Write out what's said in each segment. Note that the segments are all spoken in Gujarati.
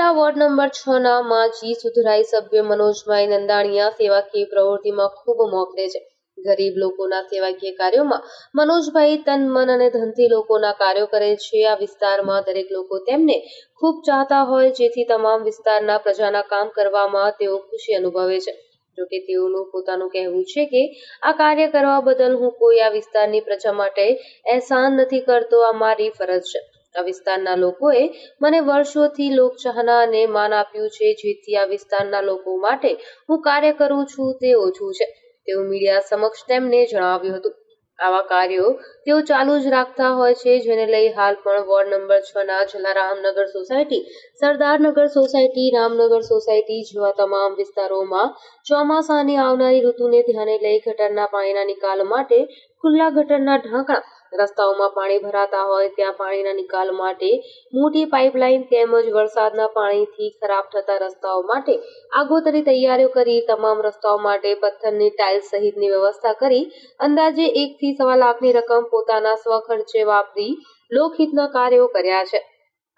અમારા વોર્ડ નંબર છ ના માજી સુધરાઈ સભ્ય મનોજભાઈ નંદાણીયા સેવાકીય પ્રવૃત્તિમાં ખૂબ મોકલે છે. ગરીબ લોકોના સેવાકીય કાર્યોમાં મનોજભાઈ તન, મન અને ધનથી લોકોના કાર્યો કરે છે. આ વિસ્તારમાં દરેક લોકો તેમને ખૂબ ચાહતા હોય, જેથી તમામ વિસ્તારના પ્રજાના કામ કરવામાં તેઓ ખુશી અનુભવે છે. જોકે તેઓનું પોતાનું કહેવું છે કે, આ કાર્ય કરવા બદલ હું કોઈ આ વિસ્તારની પ્રજા માટે અહેસાન નથી કરતો, આ મારી ફરજ છે. આ વિસ્તારના લોકોએ મને વર્ષોથી લોકચાહના અને માન આપ્યું છે, જેથી આ વિસ્તારના લોકો માટે હું કાર્ય કરું છું તે ઓછું છે. તેવું મીડિયા સમક્ષ તેમને જણાવ્યું હતું. આવા કાર્યો તેઓ ચાલુ જ રાખતા હોય છે, જેને લઈ હાલ પણ વોર્ડ નંબર છ ના Jalaramnagar society, Sardarnagar society, Ramnagar society જેવા તમામ વિસ્તારોમાં ચોમાસાની આવનારી ઋતુને ધ્યાને લઈ ગટરના પાણીના નિકાલ માટે ખુલ્લા ગટરના ઢાંકણા રસ્તાઓમાં પાણી ભરાતા હોય ત્યાં પાણીના નિકાલ માટે મોટી પાઇપલાઇન તેમજ વરસાદના પાણીથી ખરાબ થતા રસ્તાઓ માટે આગોતરી તૈયારીઓ કરી, તમામ રસ્તાઓ માટે પથ્થરની ટાઇલ્સ સહિતની વ્યવસ્થા કરી, અંદાજે એક થી સવા લાખની રકમ પોતાના સ્વખર્ચે વાપરી લોકહિતના કાર્યો કર્યા છે.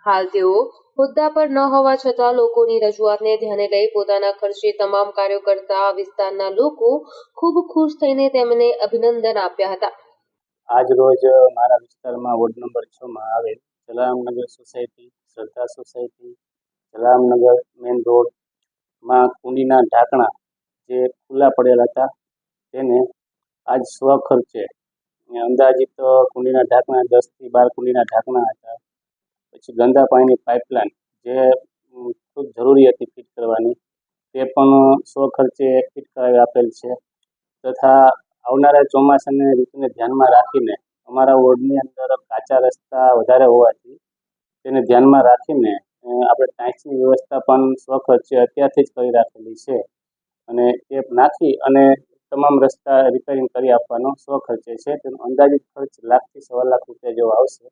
હાલ તેઓ હોદ્દા પર ન હોવા છતાં લોકોની રજૂઆતને ધ્યાને લઈ પોતાના ખર્ચે તમામ કાર્યો કરતા વિસ્તારના લોકો ખૂબ ખુશ થઈને તેમને અભિનંદન આપ્યા હતા. આજ રોજ મારા વિસ્તારમાં વોર્ડ નંબર છમાં આવેલ Jalaramnagar society Shraddha society, Jalaramnagar main રોડમાં કુંડીના ઢાંકણા જે ખુલ્લા પડેલા હતા, તેને આજ સ્વખર્ચે અંદાજિત કુંડીના ઢાંકણા દસથી બાર કુંડીના ઢાંકણા હતા. પછી ગંદા પાણીની પાઇપલાઇન જે ખૂબ જરૂરી હતી ફિટ કરવાની, તે પણ સ્વખર્ચે ફિટ કરાવી આપેલ છે. તથા આવનારા ચોમાસાની ઋતુને ધ્યાનમાં રાખીને અમારા વોર્ડની અંદર કાચા રસ્તા વધારે હોવાથી તેને ધ્યાનમાં રાખીને આપણે ટાઇલ્સની વ્યવસ્થા પણ સ્વખર્ચે અત્યારથી જ કરી રાખેલી છે. અને એ નાખી અને તમામ રસ્તા રિપેરિંગ કરી આપવાનો સ્વખર્ચે છે. તેનો અંદાજિત ખર્ચ લાખથી સવા લાખ રૂપિયા જેવો આવશે.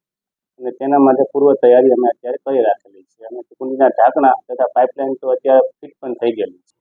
અને તેના માટે પૂર્વ તૈયારી અમે અત્યારે કરી રાખેલી છે. અને કુંડીના ઢાંકણા તથા પાઇપલાઇન તો અત્યારે ફિટ પણ થઈ ગયેલી છે.